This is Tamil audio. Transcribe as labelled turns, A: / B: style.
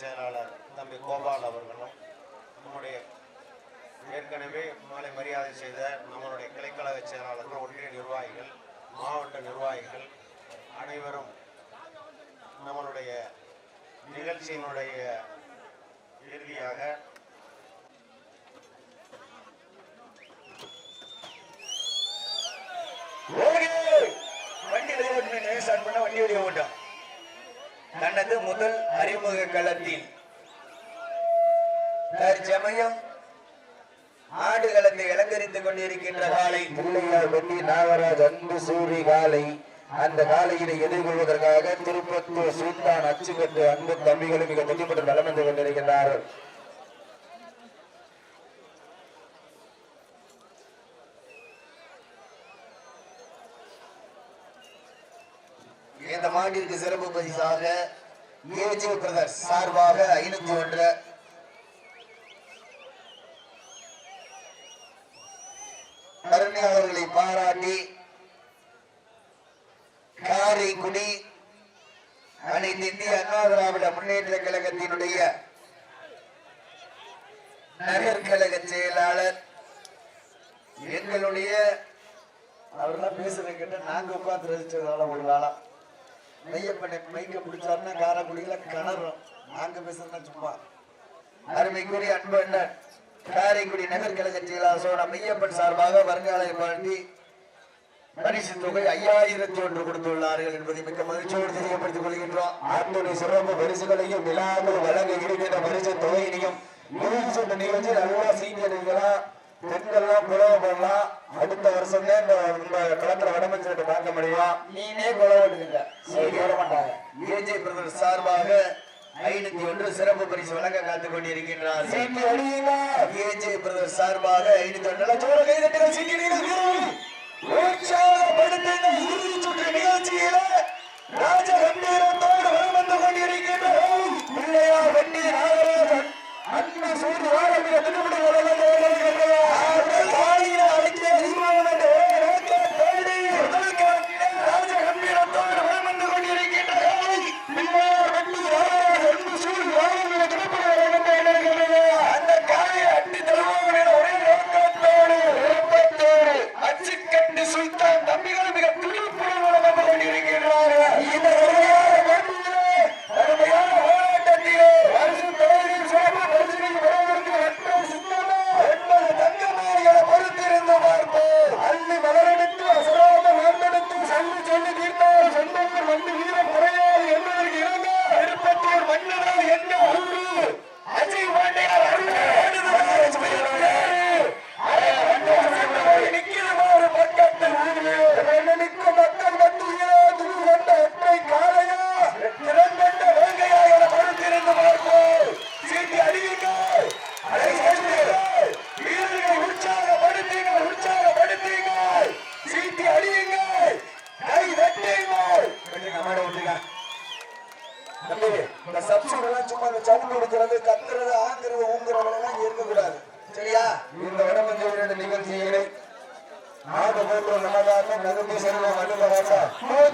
A: செயலாளர் தம்பி கோபால் அவர்களும் நம்முடைய ஏற்கனவே மாலை மரியாதை செய்த நம்மளுடைய கிளைக்கழக செயலாளர்கள் ஒன்றிய நிர்வாகிகள் மாவட்ட நிர்வாகிகள் அனைவரும் நம்மளுடைய நிகழ்ச்சியினுடைய இறுதியாக
B: வண்டி வெளியே ஓட்டணும் ஸ்டார்ட் பண்ண வண்டி வெளியே ஓட்டும். தனது முதல் அறிமுக களத்தில் தற்சமயம் ஆடுகளத்தை அலங்கரித்துக் கொண்டிருக்கின்ற காலை
C: பிள்ளையார் வெட்டி நாகராஜ் அன்பு சூரி காலை அந்த காலையினை எதிர்கொள்வதற்காக திருப்பத்தூர் சுல்தான் அச்சுக்கட்டு அன்பு தம்பிகளும் மிக முக்கியப்பட்டு நலம் வந்து கொண்டிருக்கின்றார்கள்.
B: இந்த மாட்டிற்கு சிறப்பு பரிசாக ஏஜி பிரதர்ஸ் சார்பாக ஐநூத்தி ஒன்று. கருணையாளர்களை பாராட்டி காரைக்குடி அனைத்து இந்திய அண்ணா திராவிட முன்னேற்ற கழகத்தினுடைய நகர்கழக செயலாளர் எங்களுடைய அவரெல்லாம் பேசுறத கேட்ட நாங்க உட்கார்ந்து ரசிச்சதால ஒரு நாளா ஐயப்பனை மைக்க பிடிச்சாருன்னா காரக்குடியில கிணறும். நாங்க பேசுறதா சும்மா. அருமைக்குரிய அன்பு காரைக்குடி நகர் கழக செயலாளர் சோழ மையப்பன் சார்பாக வருங்காலை வாழ்த்தி பரிசு தொகை ஐயாயிரத்தி ஒன்று கொடுத்துள்ளார்கள் என்பதை மிக்க மகிழ்ச்சியோடு தெரியப்படுத்திக் கொள்கின்றோம்.
C: அத்துணை சிறப்பு பரிசுகளையும் விழாக்கள் வழங்க இருக்கின்ற பரிசு தொகையினையும் நிகழ்ச்சி நிகழ்ச்சி நல்லா சீக்கிரங்களா பெண்கள்லாம் குலவை பண்ணலாம் அடுத்த வருஷம் தான் இந்த களத்துல வடமஞ்சிட்டு பார்க்க முடியும்?
B: நீனே பிரதர் சார்பாக ஐநூத்தி ஒன்று சிறப்பு பரிசு வழங்க காத்துக் கொண்டிருக்கின்றார். ஏஜே பிரதர் சார்பாக ஐநூத்தி ஒன்று நல்ல ஜோர கை தட்டுகள்
C: கொஞ்சம் தம்பி, இந்த சப்சிடி எல்லாம் சும்மா இந்த சவுண்ட் கொடுக்கறது கத்துறது ஆங்குறது ஊங்குறவங்க இருக்கக்கூடாது. சரியா? இந்த வடமஞ்சள் நிகழ்ச்சிகளை நாடு போன்ற நமதாரணம் நகர்ந்து செல்வம் அனுபவம்